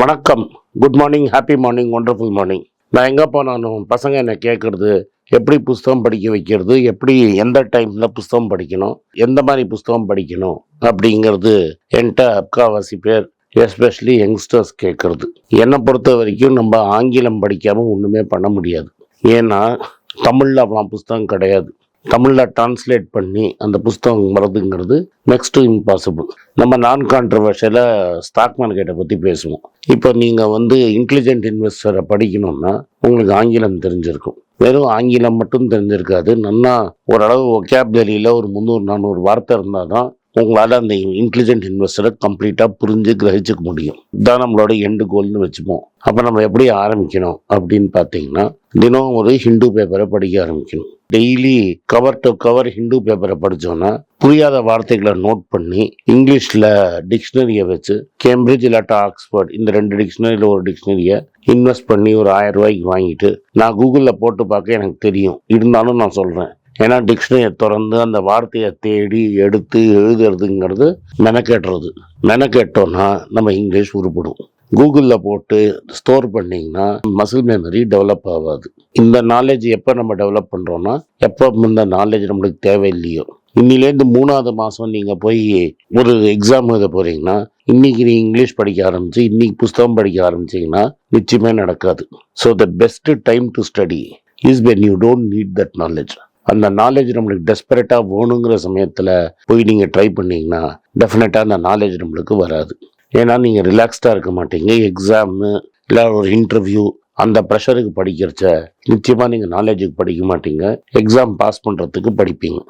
வணக்கம். Good morning happy morning wonderful morning நான் எங்கே போனாலும் பசங்க என்னை கேட்குறது எப்படி புஸ்தகம் படிக்க வைக்கிறது? எப்படி எந்த டைமில் புஸ்தகம் படிக்கணும்? எந்த மாதிரி புஸ்தகம் படிக்கணும்? அப்படிங்கிறது என்கிட்ட அப்காவாசி பேர் எஸ்பெஷலி யங்ஸ்டர்ஸ் கேட்குறது என்னை பொறுத்த வரைக்கும் நம்ம ஆங்கிலம் படிக்காமல் ஒன்றுமே பண்ண முடியாது. ஏன்னா தமிழில் அவ்வளோ புஸ்தகம் கிடையாது. தமிழில் டிரான்ஸ்லேட் பண்ணி அந்த புஸ்தகம் வரதுங்கிறது நெக்ஸ்ட் இம்பாசிபிள் நம்ம நான் கான்ட்ரவர்ஷியல ஸ்டாக் மார்க்கெட்டை பற்றி பேசுவோம். இப்போ நீங்கள் வந்து இன்டெலிஜென்ட் இன்வெஸ்டரை படிக்கணும்னா உங்களுக்கு ஆங்கிலம் தெரிஞ்சிருக்கும். வெறும் ஆங்கிலம் மட்டும் தெரிஞ்சிருக்காது. நல்லா ஓரளவு கேப்லரியில் ஒரு முந்நூறு நானூறு வார்த்தை இருந்தால் தான் உங்களால் அந்த இன்டெலிஜென்ட் இன்வெஸ்டரை கம்ப்ளீட்டாக புரிஞ்சு கிரகிச்சுக்க முடியும். இதுதான் நம்மளோட எண்டு கோல்னு வச்சுப்போம். அப்போ நம்ம எப்படி ஆரம்பிக்கணும் அப்படின்னு பார்த்தீங்கன்னா தினம் ஒரு ஹிந்து பேப்பரை படிக்க ஆரம்பிக்கணும். Daily cover to cover Hindu பேப்பரை படித்தோன்னா புரியாத வார்த்தைகளை நோட் பண்ணி இங்கிலீஷில் டிக்ஷனரியை வச்சு கேம்பிரிட்ஜ் இல்லாட்டா ஆக்ஸ்போர்ட் இந்த ரெண்டு டிக்ஷனரியில் ஒரு டிக்ஷனரியை இன்வெஸ்ட் பண்ணி ஒரு ஆயிரம் ரூபாய்க்கு வாங்கிட்டு நான் கூகுளில் போட்டு பார்க்க எனக்கு தெரியும். இருந்தாலும் நான் சொல்கிறேன் ஏன்னா டிக்ஷனரியை திறந்து அந்த வார்த்தையை தேடி எடுத்து எழுதுறதுங்கிறது மெனக்கெட்டுறது. மெனக்கெட்டோன்னா நம்ம இங்கிலீஷ் உருப்படும். கூகுளில் போட்டு ஸ்டோர் பண்ணிங்கன்னா மசில் மெமரி டெவலப் ஆகாது. இந்த நாலேஜ் எப்போ நம்ம டெவலப் பண்ணுறோன்னா எப்போ இந்த நாலேஜ் நம்மளுக்கு தேவையில்லையோ. இன்னிலேருந்து மூணாவது மாதம் நீங்கள் போய் ஒரு எக்ஸாம் எழுத போகிறீங்கன்னா இன்னைக்கு நீ இங்கிலீஷ் படிக்க ஆரம்பிச்சு இன்றைக்கி புஸ்தகம் படிக்க ஆரம்பிச்சிங்கன்னா நிச்சயமே நடக்காது. So the best time to study is when you don't need that knowledge அந்த நாலேஜ் நம்மளுக்கு டெஸ்பரேட்டாக வேணுங்கிற சமயத்தில் போய் நீங்கள் ட்ரை பண்ணிங்கன்னா டெஃபினட்டாக அந்த நாலேஜ் நம்மளுக்கு வராது. ஏன்னா நீங்கள் ரிலாக்ஸ்டாக இருக்க மாட்டீங்க. எக்ஸாமு இல்லை ஒரு இன்டர்வியூ அந்த ப்ரெஷருக்கு படிக்கிறச்ச நிச்சயமாக நீங்கள் நாலேஜுக்கு படிக்க மாட்டீங்க. எக்ஸாம் பாஸ் பண்ணுறதுக்கு படிப்பீங்க.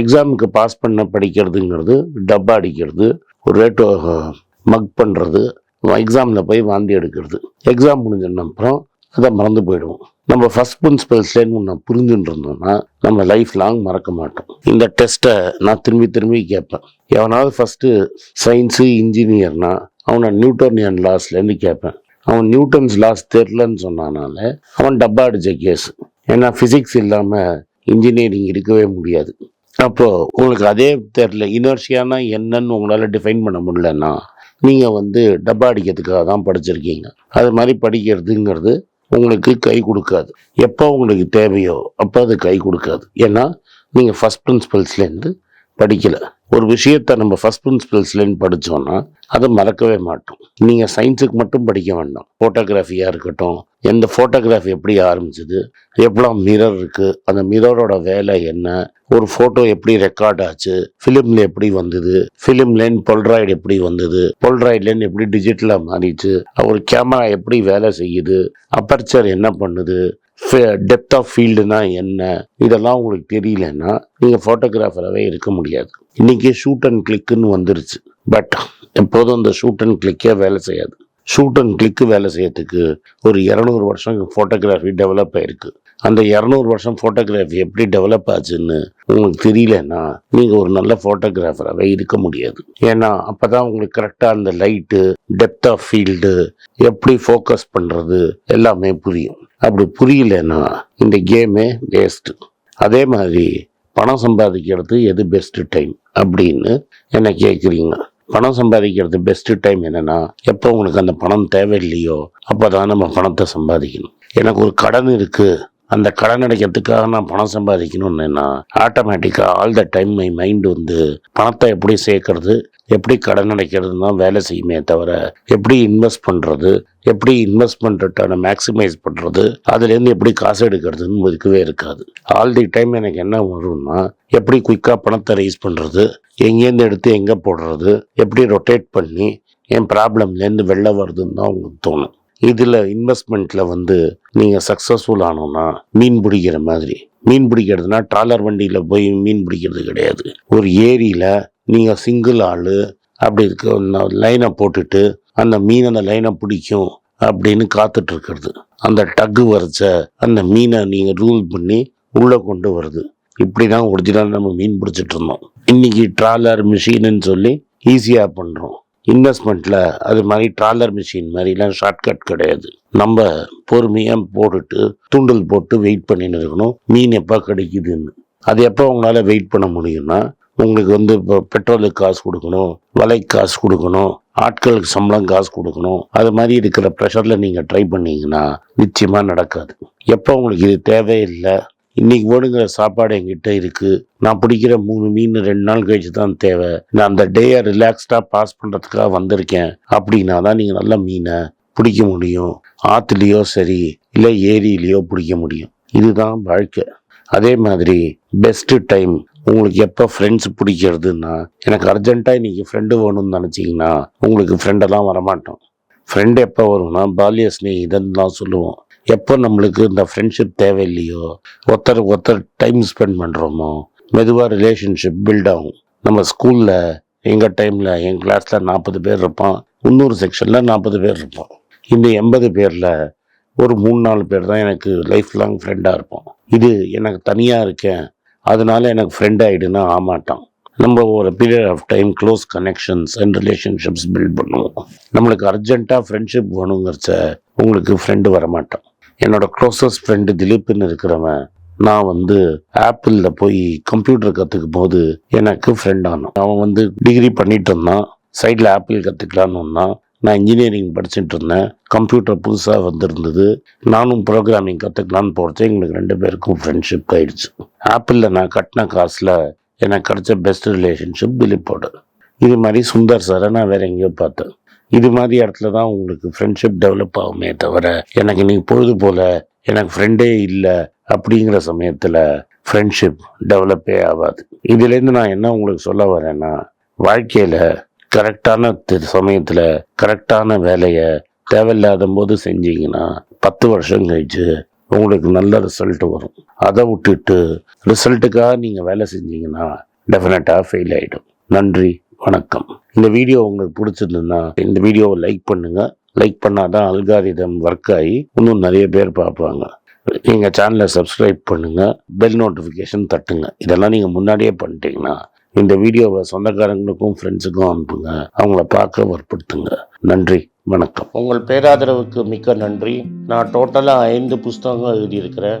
எக்ஸாமுக்கு பாஸ் பண்ண படிக்கிறதுங்கிறது டப்பா அடிக்கிறது ஒரு ரேட்டு மக் பண்ணுறது எக்ஸாமில் போய் வாந்தி எடுக்கிறது. எக்ஸாம் முடிஞ்ச அப்புறம் அதை மறந்து போயிடுவோம். நம்ம ஃபர்ஸ்ட் பிரின்சிபல்ஸ்லேருந்து ஒன்று புரிஞ்சுட்டு இருந்தோம்னா நம்ம லைஃப் லாங் மறக்க மாட்டோம். இந்த டெஸ்ட்டை நான் திரும்பி திரும்பி கேட்பேன். எவனாவது ஃபஸ்ட்டு சயின்ஸு இன்ஜினியர்னா அவனை நியூட்டோனியன் லாஸ்லேருந்து கேட்பேன். அவன் நியூட்டன்ஸ் லாஸ் தெரிலன்னு சொன்னானால அவன் டப்பா அடிச்ச கேஸ் ஏன்னா ஃபிசிக்ஸ் இல்லாமல் இன்ஜினியரிங் இருக்கவே முடியாது. அப்போது உங்களுக்கு அதே தெரில இனர்ஷியானா என்னன்னு உங்களால் டிஃபைன் பண்ண முடியலன்னா நீங்கள் வந்து டப்பா அடிக்கிறதுக்காக தான் படிச்சிருக்கீங்க. அது மாதிரி படிக்கிறதுங்கிறது உங்களுக்கு கை கொடுக்காது. எப்போ உங்களுக்கு தேவையோ அப்போ அது கை கொடுக்காது. ஏன்னா நீங்கள் ஃபஸ்ட் ப்ரின்சிபல்ஸ்லேருந்து படிக்கலை. ஒரு விஷயத்தை நம்ம ஃபஸ்ட் ப்ரின்சிபல்ஸ்லேருந்து படித்தோன்னா அதை மறக்கவே மாட்டோம். நீங்கள் சயின்ஸுக்கு மட்டும் படிக்க வேண்டாம். ஃபோட்டோகிராஃபியாக இருக்கட்டும் எந்த ஃபோட்டோகிராஃபி எப்படி ஆரம்பிச்சது எவ்வளோ மிரர் இருக்குது அந்த மிரரோட வேலை என்ன ஒரு ஃபோட்டோ எப்படி ரெக்கார்ட் ஆச்சு? ஃபிலிமில் எப்படி வந்தது? ஃபிலிம்லேருந்து பொல்ராய்டு எப்படி வந்தது? பொல்ராய்ட்லேருந்து எப்படி டிஜிட்டலாக மாறிச்சு? ஒரு கேமரா எப்படி வேலை செய்யுது? அப்பர்ச்சர் என்ன பண்ணுது? டெப்த் ஆஃப் ஃபீல்டுனா என்ன? இதெல்லாம் உங்களுக்கு தெரியலன்னா நீங்கள் ஃபோட்டோகிராஃபராகவே இருக்க முடியாது. இன்றைக்கி ஷூட் அண்ட் கிளிக்குன்னு வந்துருச்சு. பட் எப்போதும் அந்த ஷூட் அண்ட் கிளிக்கே வேலை செய்யாது. ஷூட் அண்ட் கிளிக்கு வேலை செய்யறதுக்கு ஒரு இரநூறு வருஷம் ஃபோட்டோகிராஃபி டெவலப் ஆயிருக்கு. அந்த இரநூறு வருஷம் ஃபோட்டோகிராஃபி எப்படி டெவலப் ஆச்சுன்னு உங்களுக்கு தெரியலன்னா நீங்கள் ஒரு நல்ல ஃபோட்டோகிராஃபராகவே இருக்க முடியாது. ஏன்னா அப்போ தான் உங்களுக்கு கரெக்டாக அந்த லைட்டு டெப்த் ஆஃப் ஃபீல்டு எப்படி ஃபோக்கஸ் பண்ணுறது எல்லாமே புரியும். அப்படி புரியலன்னா இந்த கேமே வேஸ்ட்டு அதே மாதிரி பணம் சம்பாதிக்கிறது எது பெஸ்ட்டு டைம் அப்படின்னு என்ன கேட்குறீங்க பணம் சம்பாதிக்கிறது பெஸ்ட் டைம் என்னன்னா எப்போ உங்களுக்கு அந்த பணம் தேவையில்லையோ அப்போ தான் நம்ம பணத்தை சம்பாதிக்கணும். எனக்கு ஒரு கடன் இருக்குது அந்த கடன் அடைக்கிறதுக்காக நான் பணம் சம்பாதிக்கணும்னா ஆட்டோமேட்டிக்காக all the time my mind வந்து பணத்தை எப்படி சேர்க்கறது எப்படி கடன் அடைக்கிறது தான் வேலை செய்யுமே தவிர எப்படி இன்வெஸ்ட் பண்ணுறது எப்படி இன்வெஸ்ட் பண்ணுறதான மேக்ஸிமைஸ் பண்ணுறது அதுலேருந்து எப்படி காசு எடுக்கிறதுன்னு இருக்கவே இருக்காது. ஆல் தி டைம் எனக்கு என்ன வரும்னா எப்படி குயிக்காக பணத்தை ரைஸ் பண்ணுறது எங்கேருந்து எடுத்து எங்கே போடுறது எப்படி ரொட்டேட் பண்ணி என் ப்ராப்ளம்லேருந்து வெளில வருதுன்னு தான் உங்களுக்கு தோணும். இதில் இன்வெஸ்ட்மெண்ட்டில் வந்து நீங்கள் சக்ஸஸ்ஃபுல் ஆனோன்னா மீன் பிடிக்கிற மாதிரி. மீன் பிடிக்கிறதுனா ட்ராலர் வண்டியில் போய் மீன் பிடிக்கிறது கிடையாது. ஒரு ஏரியில் நீங்கள் சிங்கிள் ஆள் அப்படி இருக்க லைனை போட்டுட்டு அந்த மீன் அந்த லைனை பிடிக்கும் அப்படின்னு காத்துட்டு இருக்கிறது. அந்த டக்கு வரைச்ச அந்த மீனை நீங்கள் ரூல் பண்ணி உள்ளே கொண்டு வருது. இப்படி தான் ஒரிஜினல் நம்ம மீன் பிடிச்சிட்டு இருந்தோம். இன்னைக்கு ட்ராலர் மிஷின்னு சொல்லி ஈஸியாக பண்ணுறோம் இன்வெஸ்ட்மெண்ட்டில் அது மாதிரி ட்ராலர் மிஷின் மாதிரிலாம் ஷார்ட்கட் கிடையாது. நம்ம பொறுமையாக போட்டுட்டு தூண்டல் போட்டு வெயிட் பண்ணின்னு இருக்கணும். மீன் எப்போ கிடைக்குதுன்னு. அது எப்போ உங்களால் வெயிட் பண்ண முடியும்னா உங்களுக்கு வந்து இப்போ பெட்ரோலுக்கு காசு கொடுக்கணும் வலைக்கு காசு கொடுக்கணும் ஆட்களுக்கு சம்பளம் காசு கொடுக்கணும். அது மாதிரி இருக்கிற ப்ரெஷரில் நீங்கள் ட்ரை பண்ணிங்கன்னா நிச்சயமாக நடக்காது. எப்போ உங்களுக்கு இது தேவையில்லை இன்னைக்கு போடுங்கிற சாப்பாடு என்கிட்ட இருக்கு. நான் பிடிக்கிற மூணு மீன் ரெண்டு நாள் கழிச்சு தான் தேவை. நான் அந்த டேயை ரிலாக்ஸ்டாக பாஸ் பண்ணுறதுக்காக வந்திருக்கேன். அப்படின்னா தான் நீங்கள் நல்ல மீனை பிடிக்க முடியும். ஆற்றுலேயோ சரி இல்லை ஏரியிலையோ பிடிக்க முடியும். இதுதான் வாழ்க்கை. அதே மாதிரி பெஸ்ட்டு டைம் உங்களுக்கு எப்போ ஃப்ரெண்ட்ஸ் பிடிக்கிறதுன்னா எனக்கு அர்ஜென்ட்டாக இன்றைக்கி ஃப்ரெண்டு வேணும்னு நினச்சிங்கன்னா உங்களுக்கு ஃப்ரெண்டெல்லாம் வரமாட்டோம். ஃப்ரெண்டு எப்போ வரும்னா பால்ய ஸ்நேகிதன் தான் சொல்லுவோம். எப்போ நம்மளுக்கு இந்த ஃப்ரெண்ட்ஷிப் தேவையில்லையோ ஒருத்தர் ஒருத்தர் டைம் ஸ்பெண்ட் பண்ணுறோமோ மெதுவாக ரிலேஷன்ஷிப் பில்ட் ஆகும். நம்ம ஸ்கூலில் எங்கள் டைமில் எங்கள் கிளாஸில் நாற்பது பேர் இருப்பான் இன்னொரு செக்ஷனில் நாற்பது பேர் இருப்பான் இந்த எண்பது பேரில் ஒரு மூணு நாலு பேர் தான் எனக்கு லைஃப் லாங் ஃப்ரெண்டாக இருப்போம். இது எனக்கு தனியாக இருக்கேன். அதனால எனக்கு ஃப்ரெண்ட் ஆகிடுன்னா ஆமாட்டான். நம்ம ஒரு period of time close connections and relationships build பண்ணுவோம். நம்மளுக்கு அர்ஜென்ட்டாக ஃப்ரெண்ட்ஷிப் வேணுங்கிறச்ச உங்களுக்கு ஃப்ரெண்டு வரமாட்டான். என்னோட க்ளோசஸ்ட் ஃப்ரெண்டு திலீப்னு இருக்கிறவன் நான் வந்து ஆப்பிளில் போய் கம்ப்யூட்டர் கற்றுக்கும் போது எனக்கு ஃப்ரெண்ட் ஆனான். அவன் வந்து டிகிரி பண்ணிட்டு இருந்தான். சைடில் ஆப்பிள் கற்றுக்கலான்னு நான் இன்ஜினியரிங் படிச்சுட்டு இருந்தேன். கம்ப்யூட்டர் புதுசாக வந்திருந்தது. நானும் ப்ரோக்ராமிங் கற்றுக்கலான்னு போகிறச்ச எங்களுக்கு ரெண்டு பேருக்கும் ஃப்ரெண்ட்ஷிப் ஆயிடுச்சு. ஆப்பிளில் நான் கட்டின காசில் எனக்கு கிடைச்ச பெஸ்ட் ரிலேஷன்ஷிப் திலீப்போட. இது மாதிரி சுந்தர் சாரை நான் வேறு எங்கேயோ பார்த்தேன். இது மாதிரி இடத்துல தான் உங்களுக்கு ஃப்ரெண்ட்ஷிப் டெவலப் ஆகுமே தவிர எனக்கு நீ பொழுது போல எனக்கு ஃப்ரெண்டே இல்லை அப்படிங்கிற சமயத்தில் ஃப்ரெண்ட்ஷிப் டெவலப்பே ஆகாது. இதுலேருந்து நான் என்ன உங்களுக்கு சொல்ல வரேன்னா வாழ்க்கையில் கரெக்டான சமயத்தில் கரெக்டான வேலையை தேவையில்லாத போது செஞ்சீங்கன்னா பத்து வருஷம் கழிச்சு உங்களுக்கு நல்ல ரிசல்ட் வரும். அதை விட்டுட்டு ரிசல்ட்டுக்காக நீங்கள் வேலை செஞ்சீங்கன்னா டெஃபினட்டாக ஃபெயில் ஆகிடும் நன்றி வணக்கம். இந்த வீடியோ உங்களுக்கு பிடிச்சிருந்ததுன்னா இந்த வீடியோவை லைக் பண்ணுங்க. லைக் பண்ணாதான் அல்காரிதம் ஒர்க் ஆகி இன்னும் நிறைய பேர் பார்ப்பாங்க. நீங்கள் சேனலை சப்ஸ்கிரைப் பண்ணுங்கள் பெல் நோட்டிஃபிகேஷன் தட்டுங்க. இதெல்லாம் நீங்கள் முன்னாடியே பண்ணிட்டீங்கன்னா இந்த வீடியோவை சொந்தக்காரங்களுக்கும் ஃப்ரெண்ட்ஸுக்கும் அனுப்புங்க. அவங்கள பார்க்க வற்புறுத்துங்க. நன்றி. வணக்கம். உங்கள் பேராதரவுக்கு மிக்க நன்றி. நான் டோட்டலாக ஐந்து புஸ்தகங்கள் எழுதியிருக்கிறேன்.